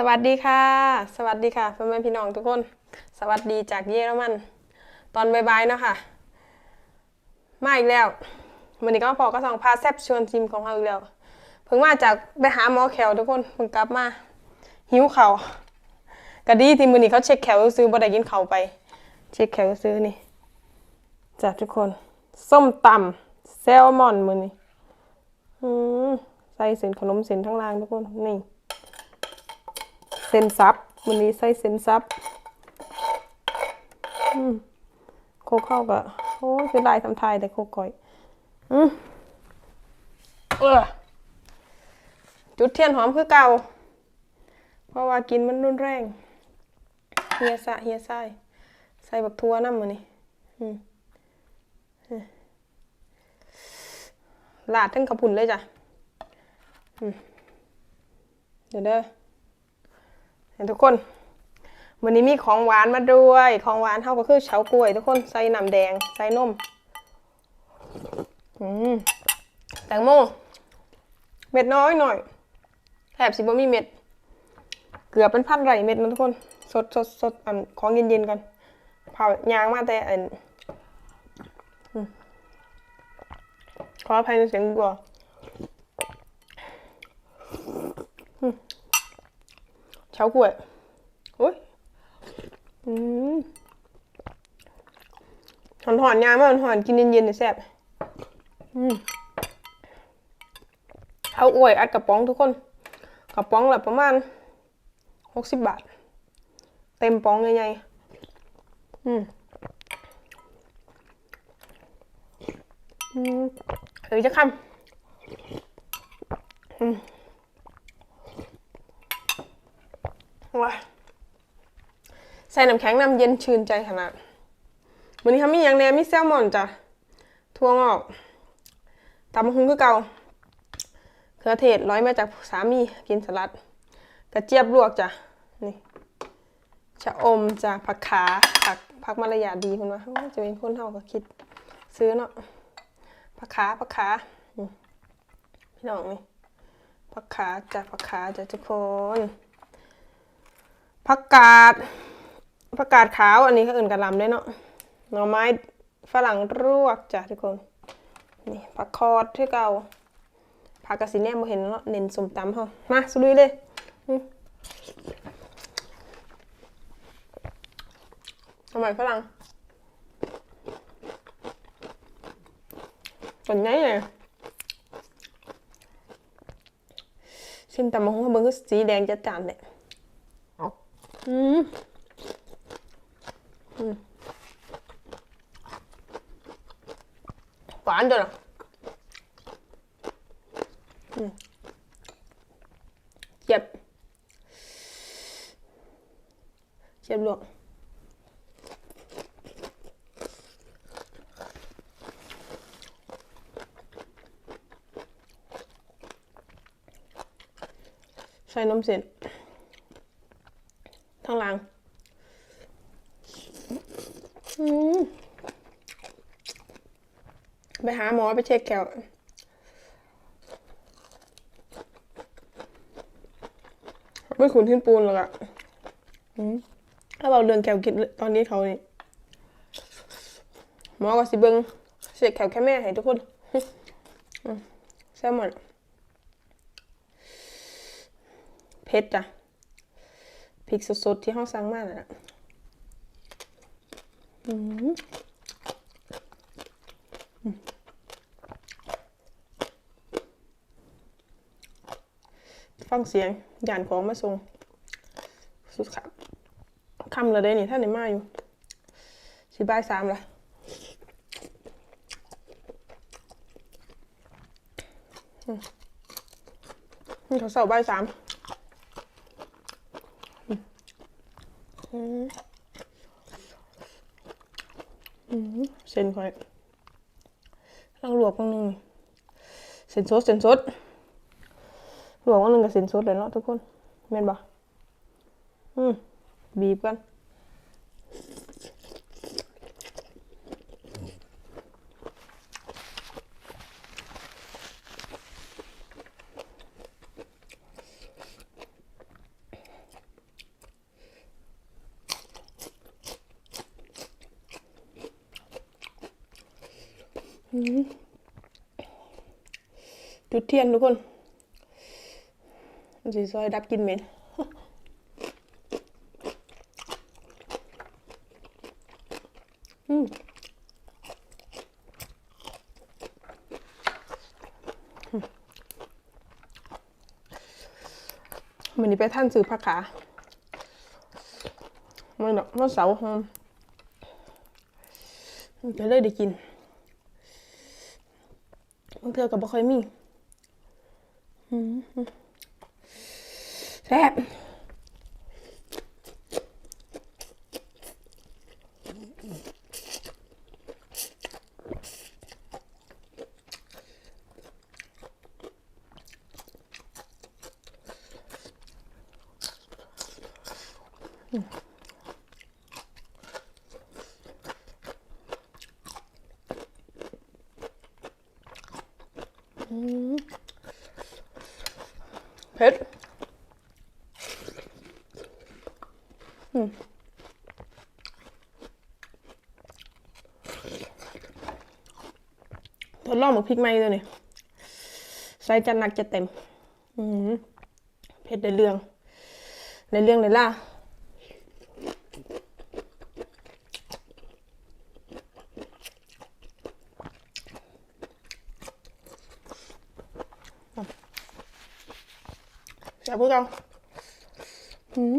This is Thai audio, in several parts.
สวัสดีค่ะ สวัสดีค่ะพ่อแม่พี่น้องทุกคน สวัสดีจากเยอรมัน ตอนบ่ายๆเนาะค่ะ มาอีกแล้ววันนี้ก็พอก็สองพาแซบชวนทีมของเราอีกแล้ว เพิ่งมาจากไปหาหมอแขวทุกคนเพิ่งกลับมา หิวเขากะดีที่มือนี้เขาเช็คแขวซื้อบ่ได้กินเขาไป เช็คแขวซื้อนี่จากทุกคน ส้มตำแซลมอนมือนี้ใส่เส้นขนมเส้นทั้งล่างทุกคนนี่ เส้นซับวันนี้ใส่เส้นซับโคเข้าก็โอ้ยคือลายทำทายแต่โคก่อยอืมเออจุดเทียนหอมคือเก่า เพราะว่ากินมันรุนแรง เฮียสะเฮียไส้ใส่บักทัวน้ำมันนี่มเออลาดทั้งกระปุ่นเลยจ้ะเดี๋ยวเด้อ ทุกคนวันนี้มีของหวานมาด้วย ของหวานเท่าก็คือเฉากล้วย ทุกคนใส่น้ำแดงใส่นมอืมแตงโมเม็ดน้อยหน่อยแถบสิบ่มีเม็ด เกือบเป็นพันไรเม็ดนะทุกคน สดสดสดอันของเย็นๆกันเผายางมาแต่อันขออภัยในเสียงกลัว เฉากล้วยโอ้ยอืมหอนหอนๆยามากหอนกินเย็นๆเนี่ยแซ่บอืมเอาอวยอัดกระป๋องทุกคน กระป๋องละประมาณหกสิบบาท เต็มป๋องใหญ่ๆอืมอืมเฮ้ยจะคำอืม ว้าใส่น้ำแข็งน้ำเย็นชื่นใจขนาดวันนี้ทำมีอย่างแหนมีแซลมอนจ้ะทั่วงอกตำบักหุงคือเก่าเครือเทศร้อยมาจากสามีกินสลัด กระเจี๊ยบลวกจ้ะนี่ชะอมจ้ะผักขาผักผักมารยาดีคุณว่าจะเป็นคนเท่าก็คิด ซื้อเนาะผักขาผักขาพี่น้องนี่ผักขาจ้ะผักขาจ้ะทุกคน ผักกาดผักกาดขาวอันนี้เขาเอื่นกระลำด้วยเนาะหน่อไม้ฝรั่งรวกจ้ะทุกคนนี่ผักคอดที่เก่าผักกระสีแนมบ่เห็นเนาะเน้นสมตำเขามาสุดุยเลยอืมหน่อไม้ฝรั่งส่วนใหญ่เลยชิมตำมะฮุ่งเบิ่งคือสีแดงจะจานเลย อืมอืมหวานจัง อะอืมเจ็บเจ็บลวกใส่นมเส้นทางหลังอืมไปหาหมอไปเช็คแก้วไม่ขุนทิ้นปูนหรอกอะอืมถ้าเราเดินแก้วกินตอนนี้เขานี่หมอก็สิเบิงเช็คแก้วแค่แม่ให้ทุกคนอืมแซลมอนเผ็ดจ้ะ พริกสดๆที่ห้องสั่งมาน่ะอืมฟังเสียงยานของมาส่งสุดค่ะคำละเด้นี่ท่านไหนมาอยู่สิบายสามละเขาเสาร์บ่ายสาม เส้นค่อยลังหลวกบางนึงเส้นสดเส้นสดลวกบางนึงกับเส้นสดเลยเนาะทุกคนแม่นบ่อืมบีบกัน จุด เทียนทุกคนสิซอยดับกินเหม็นอืมมันนี้ไปท่านซื้อผักขามันดอกมันเสาร์หอมมันก็เลยได้กินบางเทือก็บ่ค่อยมี อืมแซ่บ เผ็ดอืมทดลองหมกพริกไหมตัวนี้ใส่จันหนักจะเต็ม อืมเผ็ดในเรื่อง ในเรื่องในล่า แซ่บพวกเราอืม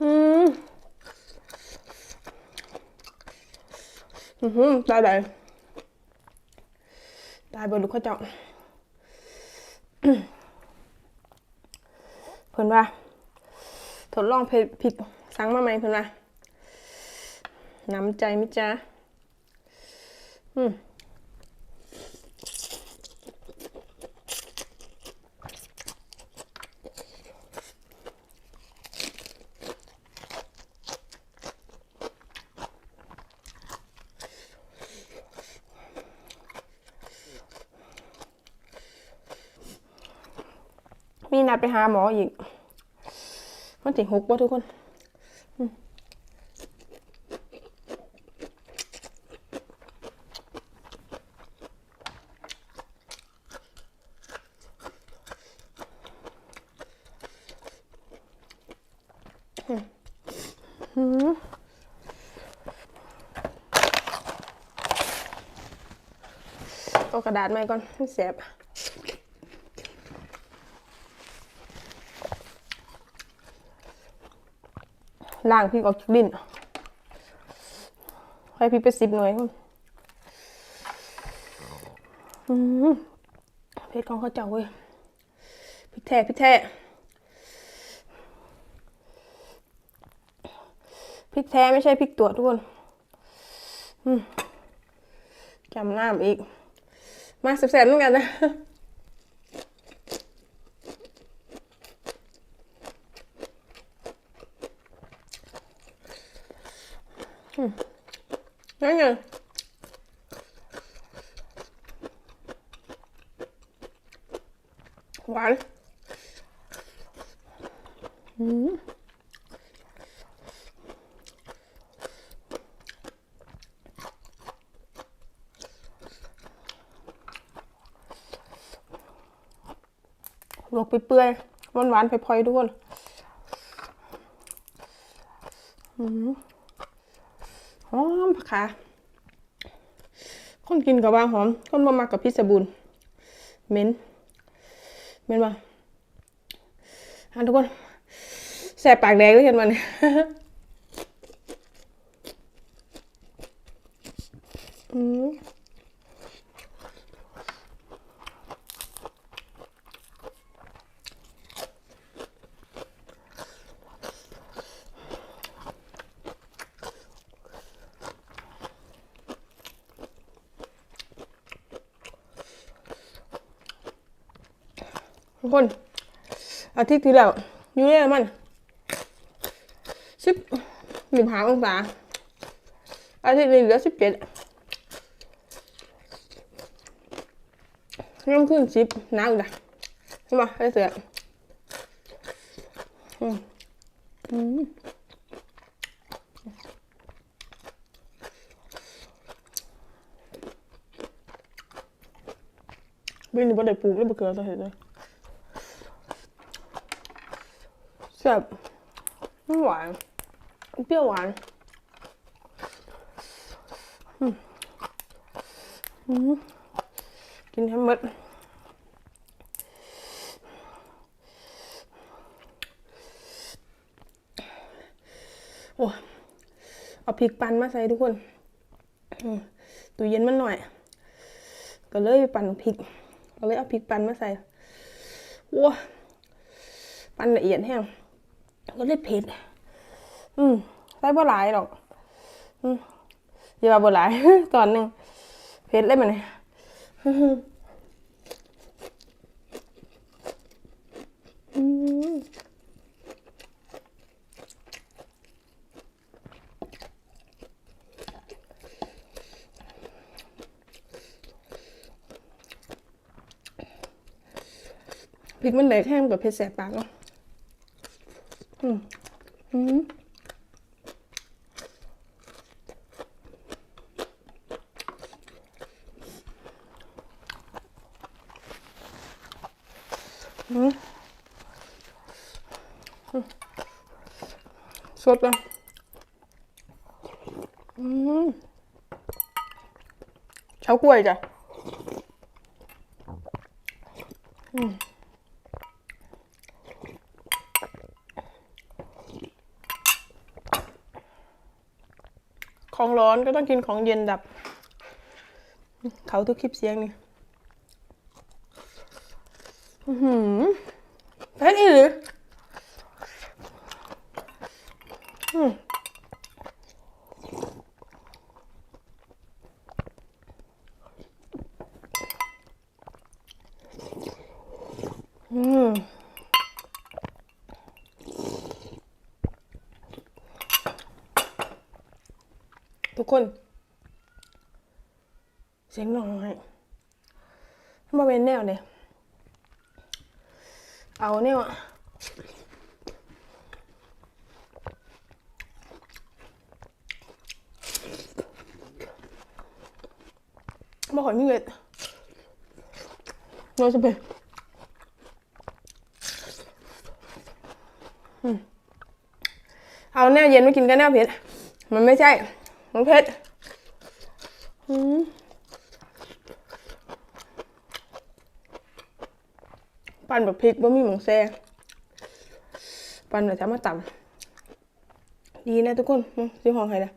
อืมอือหือตายไปตายบนลูกเขาเจ้าเพิ่นว่า ทดลองเพผิดสั่งมาไหมเพิ่นว่าน้ำใจมิจ้า อืมมีนัดไปหาหมออีกมันถึงหกป่ะทุกคนอืมอืมเอาก ระดาษมก่อนมันเสียบล่างพริกออกจากดินให้พริกไปสิบหน่วยอืมเพชรของเขาเจ้าเว้ยพริกแท้พริกแท้พริกแท้ไม่ใช่พริกตัวจทุกคนจำน้ำอีก มาแสบๆเหมือนกันนะนั่นไงหวานอืมลวกไป เปื่อยๆหวานๆพลอยๆทุกคนอืมหอมผักขาคนกินกับว่าหอม คนบ่มากกับพิซซ่าบุญเหม็นเหม็นมาทุกคนแสบปากแดงเลยเห็นมัน คนอาทิตย์ที่แล้วอยู่เยอรมันสิบสิบห้าองศาอาทิตย์นี้เหลือสิบเจ็ดน้ำขึ้นสิบหนาวอีกละใช่ไหมไอ้เสืออืมอืมไม่รู้ว่าได้ปลูกหรือเปล่าเกิดอะไเลย แซ่บมันหวานเปรี้ยวหวานอืมอืมกินให้หมดโอ้เอาพริกปั่นมาใส่ทุกคนตู้เย็นมันหน่อย ก็เลยปั่นพริกก็เลยเอาพริกปั่นมาใส่ว้ปั่นละเอียดแห้ง ก็เลยเผ็ด อืมใส่บ่หลายหรอก อืมอย่าว่าบ่หลาย ตอนหนึ่งเผ็ดเลยมันเนี่ยอืมพริกมันเล็กแห้งกับเผ็ดแสบปากเนาะอืมอืม สดเลยอืมเฉากล้วยจ้ะอืมของร้อนก็ต้องกินของเย็นดับ เขาทุกคลิปเสียงนี่อื้อหือเผ็ดอีหรืออืมทุก คน เสียงน้อยมาเป็นแนวเนี่ยเอาแนวอะมาขอมีเวทเราจะเป็นเอาแนวเย็นมากินกับแนวเผ็ดมันไม่ใช่ มันเผ็ดอืมปั่นแบบพริกบ่มีหมูแซ่ปั่นแบบจะมาต่ำดีนะทุกคนอืมซื้อของใครนะ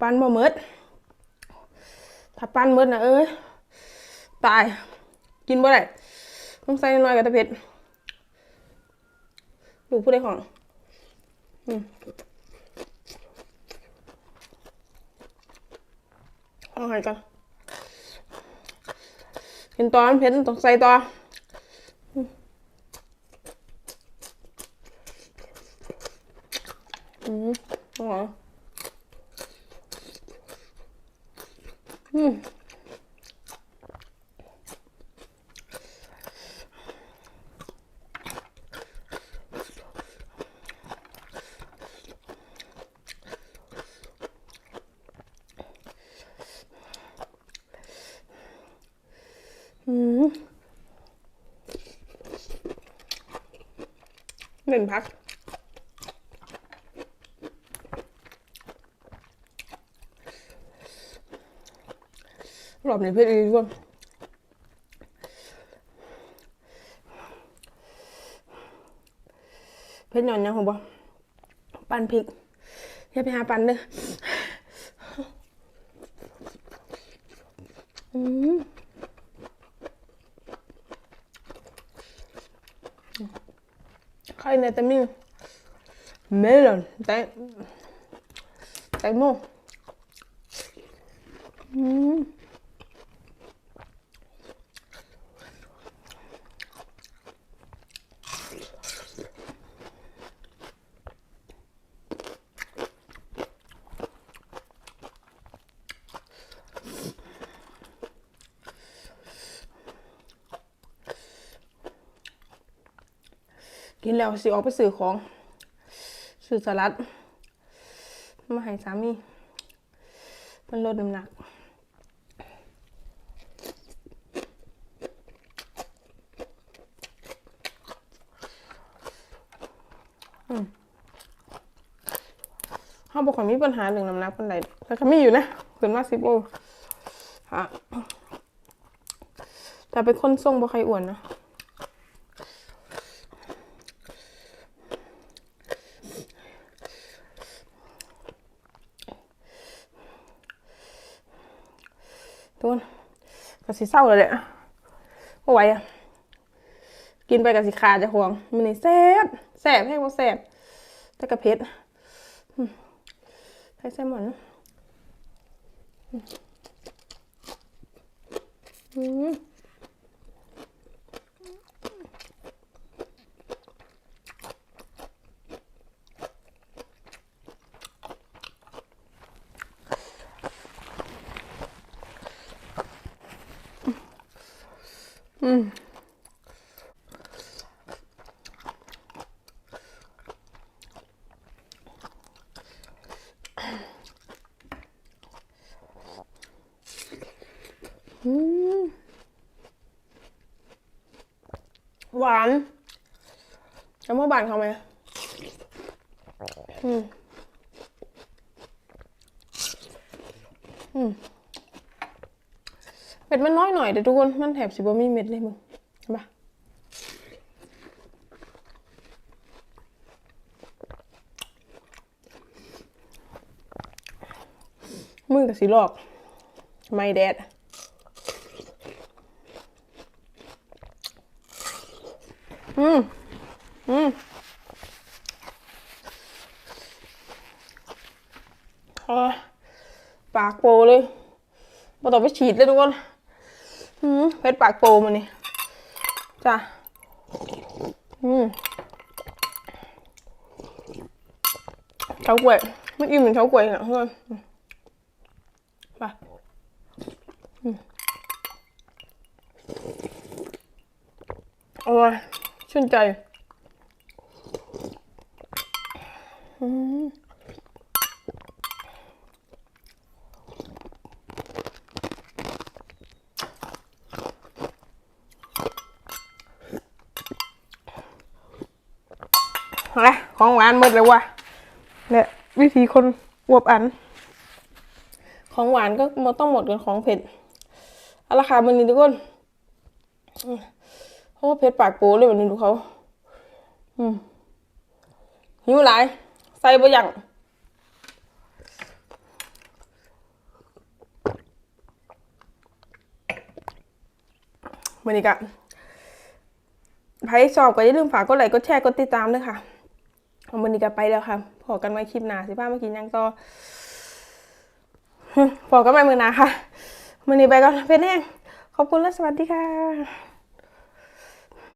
ปั่นบ่เมิดถ้าปั่นเมิดนะเอ้ยตาย กินบ่ได้ต้องใส่น้อยกับตะเผ็ดดูผู้ได้ของ อืม เอาใหายกันกินตอนเผ็ดต้องใส่ต่ออืมอืมอร่อยอืม อืม เล่นพัก รอบนี้เพื่อนอีกคนเพื่อนนอนยังผมบอกปั่นพริกอย่าไปหาปั่นเด้ออืม ใครใน กินแล้วสิออกไปซื้อของซื้อสลัด มาให้สามีมันลดน้ำหนักห้าบอกว่ามีปัญหาหนึ่งน้ำหนักเป็นไรแต่ก็ไมีอยู่นะเกินมาสิบโลแต่เป็นคนทรงบ่ใครอ้วนนะ ทุกคนก็สิเศร้าเลยแหละบ่ไหวอะกินไปกับสิขาจะห่วงมันนี่แซ่บแซ่บแห้งบ่แซ่บแต่กระเพ็ดใส่แซลมอนอืม อืมอืมหวานแล้วเมื่อบานเขาไหมอืมอืม เม็ดมันน้อยหน่อยเดี๋ยวทุกคน มันแถบสิบ่มีเม็ดเลยมึงเห็นปะมือกับสีลอก ไม่แดดอืม อืมอ้ยปากโปเลยบ่ต้อไปฉีดเลยทุกคน เพชรปากโปมันนี่จ้ะอืมเฉากล้วยไม่อิ่มเหมือนเฉากล้วยอะเพื่อนไปอืมโอ้ยชื่นใจ อืมอะไร ของหวานหมดเลยว่ะเนี่ยวิธีคนอวบอัน ของหวานก็มดต้องหมดกันของเผ็ดเอาราคามันนี้ทุกคนอืมเผ็ดปากโปเลยวันนี้ดูเขาอืมหิวหลาย ใส่บ่หยังวันนี้ก็ใครชอบก็อย่าลืมฝากกดไลค์กดแชร์กดติดตามด้วยค่ะ วันนี้ก็ไปแล้วค่ะพอกันไว้คลิปหน้าสิป้าเมื่อกี้ยังต่อพอกันไวเมือหนาค่ะวันนี้ไปก่อนเป็นแห้งขอบคุณและสวัสดีค่ะ